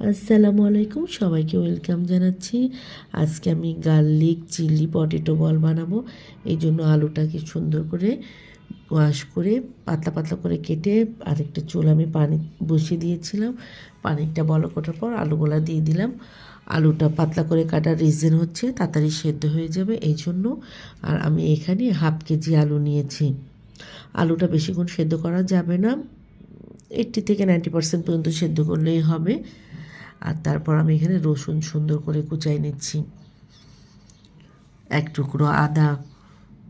আসসালামু আলাইকুম। সবাইকে ওয়েলকাম জানাচ্ছি। আজকে আমি গার্লিক চিলি পটেটো বল বানাবো। এই জন্য আলুটাকে সুন্দর করে ওয়াশ করে পাতলা পাতলা করে কেটে আরেকটা চুল আমি পানি বসিয়ে দিয়েছিলাম। পানিটা বল করার পর আলুগুলা দিয়ে দিলাম। আলুটা পাতলা করে কাটার রিজন হচ্ছে তাড়াতাড়ি সেদ্ধ হয়ে যাবে এই জন্য। আর আমি এখানে হাফ কেজি আলু নিয়েছি। আলুটা বেশিক্ষণ সেদ্ধ করা যাবে না। এইটটি থেকে নাইনটি পার্সেন্ট পর্যন্ত সেদ্ধ করলেই হবে। আর তারপর আমি এখানে রসুন সুন্দর করে কুচাই নিচ্ছি। এক টুকরো আদা,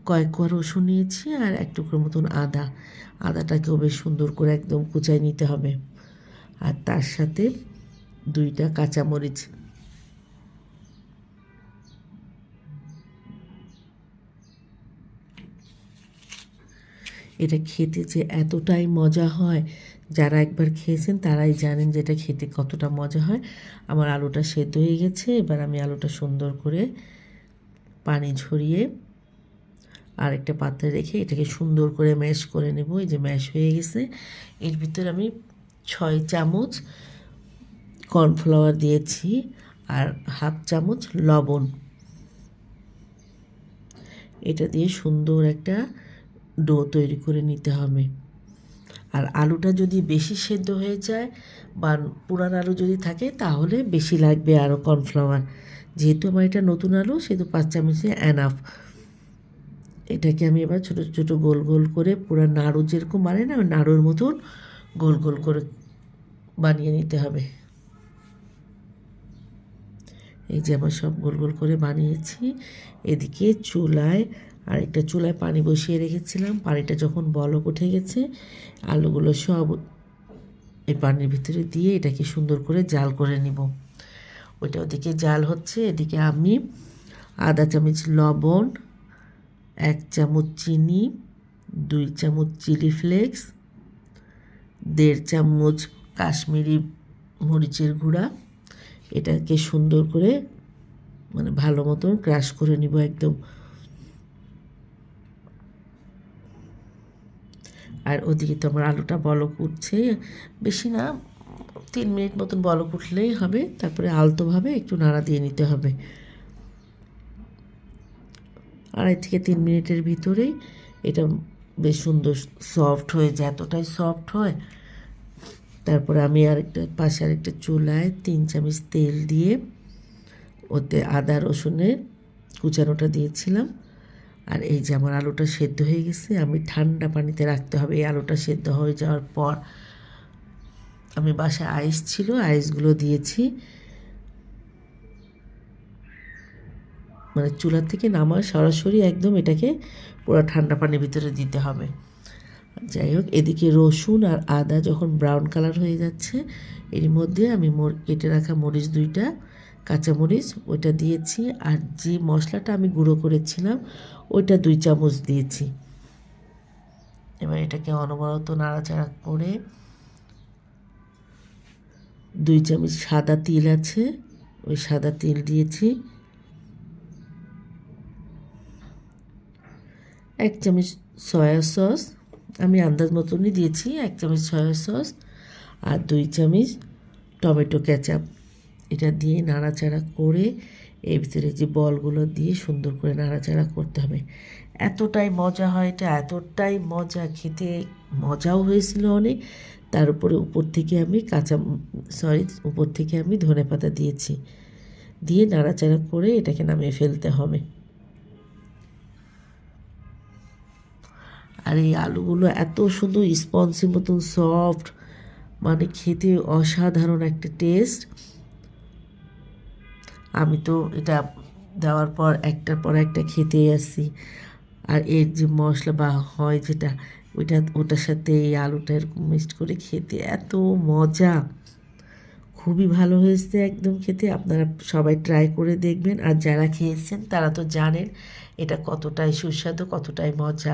কয়েক কোয়া রসুন নিয়েছি আর এক টুকরো মতন আদা। আদাটাকেও বেশ সুন্দর করে একদম কুচাই নিতে হবে। আর তার সাথে দুইটা কাঁচামরিচ এটা খেতে যে এতটাই মজা হয়, যারা একবার খেয়েছেন তারাই জানেন যে এটা খেতে কতটা মজা হয়। আমার আলুটা সেদ্ধ হয়ে গেছে, এবার আমি আলুটা সুন্দর করে পানি ঝরিয়ে আর একটা পাত্রে রেখে এটাকে সুন্দর করে ম্যাশ করে নেব। এই যে ম্যাশ হয়ে গেছে, এর ভিতরে আমি ছয় চামচ কর্নফ্লাওয়ার দিয়েছি আর হাফ চামচ লবণ। এটা দিয়ে সুন্দর একটা ডো তৈরি করে নিতে হবে। আর আলুটা যদি বেশি সেদ্ধ হয়ে যায় বা পুরান আলু যদি থাকে, তাহলে বেশি লাগবে আরও কর্নফ্লাওয়ার। যেহেতু আমার এটা নতুন আলু, সেহেতু পাঁচ চামচে অ্যানাফ এটাকে আমি এবার ছোটো ছোটো গোল গোল করে পুরা নাড়ু যেরকম মানে না নাড়ুর মতন গোল গোল করে বানিয়ে নিতে হবে। এই যে আমার সব গোল গোল করে বানিয়েছি। এদিকে চুলায় আর একটা চুলায় পানি বসিয়ে রেখেছিলাম। পানিটা যখন বলক উঠে গেছে, আলুগুলো সব এই পানির ভিতরে দিয়ে এটাকে সুন্দর করে জাল করে নিব। ওইটা ওদিকে জাল হচ্ছে, এদিকে আমি আধা চামচ লবণ, এক চামচ চিনি, দুই চামচ চিলি ফ্লেক্স, দেড় চামচ কাশ্মীরি মরিচের গুঁড়া এটাকে সুন্দর করে মানে ভালো মতন ক্রাশ করে নিব একদম। আর ওদিকে তো আমার আলুটা বলক উঠছে। বেশি না, তিন মিনিট মতন বলক উঠলেই হবে। তারপরে আলতোভাবে একটু নাড়া দিয়ে নিতে হবে। আড়াই থেকে তিন মিনিটের ভিতরেই এটা বেশ সুন্দর সফট হয়ে যায়। এতটাই সফট হয়। তারপরে আমি আরেকটা, পাশে আরেকটা চুলায় তিন চামচ তেল দিয়ে ওতে আদা রসুনের কুচানোটা দিয়েছিলাম। আর এই যে আমার আলুটা সেদ্ধ হয়ে গেছে, আমি ঠান্ডা পানিতে রাখতে হবে। এই আলুটা সেদ্ধ হয়ে যাওয়ার পর আমি বাসায় আইস ছিল, আইসগুলো দিয়েছি। মানে চুলা থেকে নামার সরাসরি একদম এটাকে পুরো ঠান্ডা পানির ভিতরে দিতে হবে। যাই হোক, এদিকে রসুন আর আদা যখন ব্রাউন কালার হয়ে যাচ্ছে, এর মধ্যে আমি কেটে রাখা মরিচ দুইটা কাঁচামরিচ ওইটা দিয়েছি, আর যে মশলাটা আমি গুঁড়ো করেছিলাম, ওইটা দুই চামচ দিয়েছি। এবার এটাকে অনবরত নাড়াচাড়া করে দুই চামচ সাদা তিল আছে, ওই সাদা তিল দিয়েছি। এক চামচ সয়া সস আমি আন্দাজ মতনই দিয়েছি, এক চামচ সয়া সস আর দুই চামচ টমেটো ক্যাচাপ এটা দিয়ে নাড়াচাড়া করে এর ভিতরে যে বলগুলো দিয়ে সুন্দর করে নাড়াচাড়া করতে হবে। এতটাই মজা হয় এটা, এতটাই মজা খেতে। মজাও হয়েছিল অনেক। তার উপরে উপর থেকে আমি কাঁচা সরি উপর থেকে আমি ধনে পাতা দিয়েছি। দিয়ে নাড়াচাড়া করে এটাকে নামিয়ে ফেলতে হবে। আর এই আলুগুলো এত সুন্দর স্পঞ্জের মতন সফট মানে খেতে অসাধারণ একটা টেস্ট আমি তো এটা দেওয়ার পর একটার পর একটা খেতে আসছি। আর এর যে মশলা বা হয় যেটা, ওইটা, ওটার সাথে এই আলুটা এরকম মিক্সড করে খেতে এত মজা। খুবই ভালো হয়েছে একদম খেতে, আপনারা সবাই ট্রাই করে দেখবেন। আর যারা খেয়েছেন তারা তো জানেন এটা কতটাই সুস্বাদু, কতটাই মজা।